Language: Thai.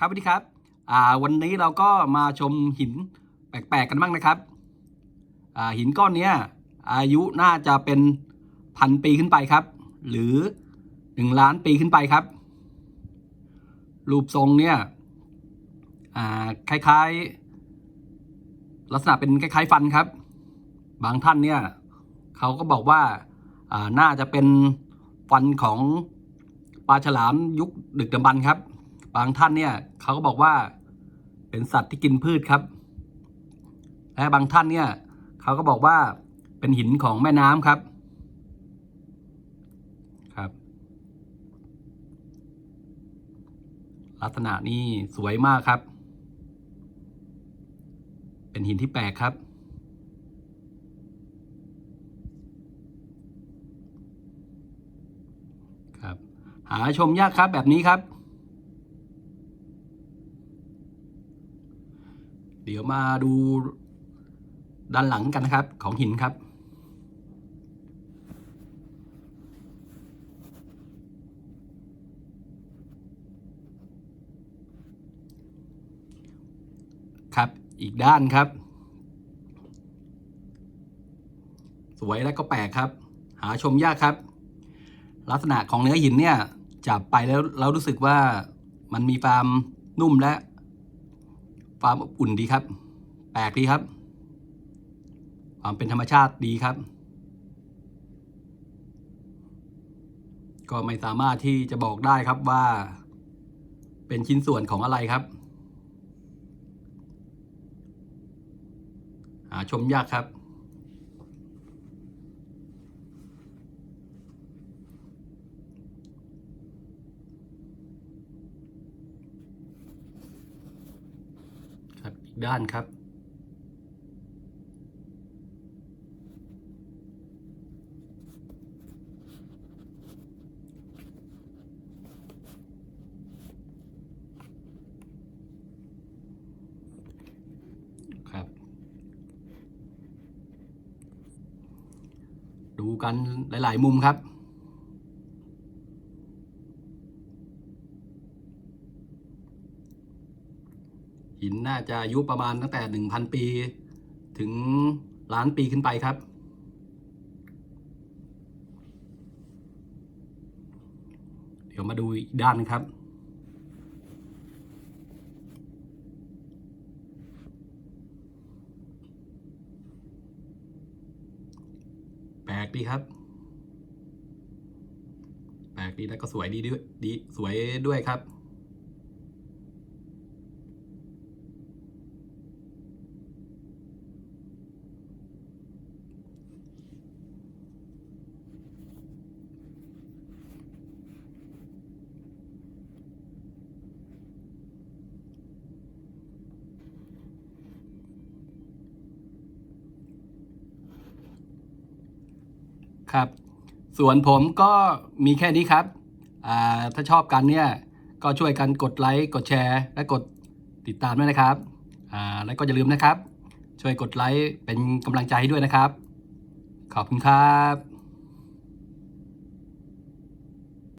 ครับสวัสดีครับอ่าวันนี้เราก็มาชมหินแปลกๆกันบ้างนะครับอ่าหินก้อนเนี้ยอายุน่าจะเป็นพันปีขึ้นไปครับ หรือหนึ่งล้านปีขึ้นไปครับ รูปทรงเนี่ยอ่าคล้ายๆ ลักษณะเป็นคล้าย ๆ ฟันครับ บางท่านเนี่ยเขาก็บอกว่าอ่าน่าจะเป็นฟันของปลาฉลามยุคดึกดำบรรพ์ครับ บางท่านเนี่ยเขาก็บอกว่าเป็นสัตว์ที่กินพืชครับ และบางท่านเนี่ยเขาก็บอกว่าเป็นหินของแม่น้ำครับครับ ลักษณะนี้สวยมากครับ เป็นหินที่แปลกครับครับ หาชมยากครับแบบนี้ครับ เดี๋ยวมาดูด้านหลังกันนะครับ ของหินครับ ครับอีกด้านครับ สวยและก็แปลกครับ หาชมยากครับ ลักษณะของเนื้อหินเนี่ยจับไปแล้วเรารู้สึกว่ามันมีความนุ่มและ ความอบอุ่นดีครับ แปลกดีครับ ความเป็นธรรมชาติดีครับ ก็ไม่สามารถที่จะบอกได้ครับว่า เป็นชิ้นส่วนของอะไรครับ หาชมยากครับ ครับ อีก ด้านครับ ครับ ดูกันหลาย ๆ มุมครับ หินน่าจะอายุประมาณตั้งแต่หนึ่งพันปี ถึงล้านปีขึ้นไปครับ เดี๋ยวมาดูอีกด้านนึงครับ แปลกดีครับ แปลกดีแล้วก็สวยดีด้วยดีสวยด้วยครับ ครับ ส่วนผมก็มีแค่นี้ครับ ถ้าชอบกันเนี่ยก็ช่วยกันกดไลค์กดแชร์ และกดติดตามด้วยนะครับ แล้วก็อย่าลืมนะครับ ช่วยกดไลค์เป็นกำลังใจให้ด้วยนะครับ ขอบคุณครับ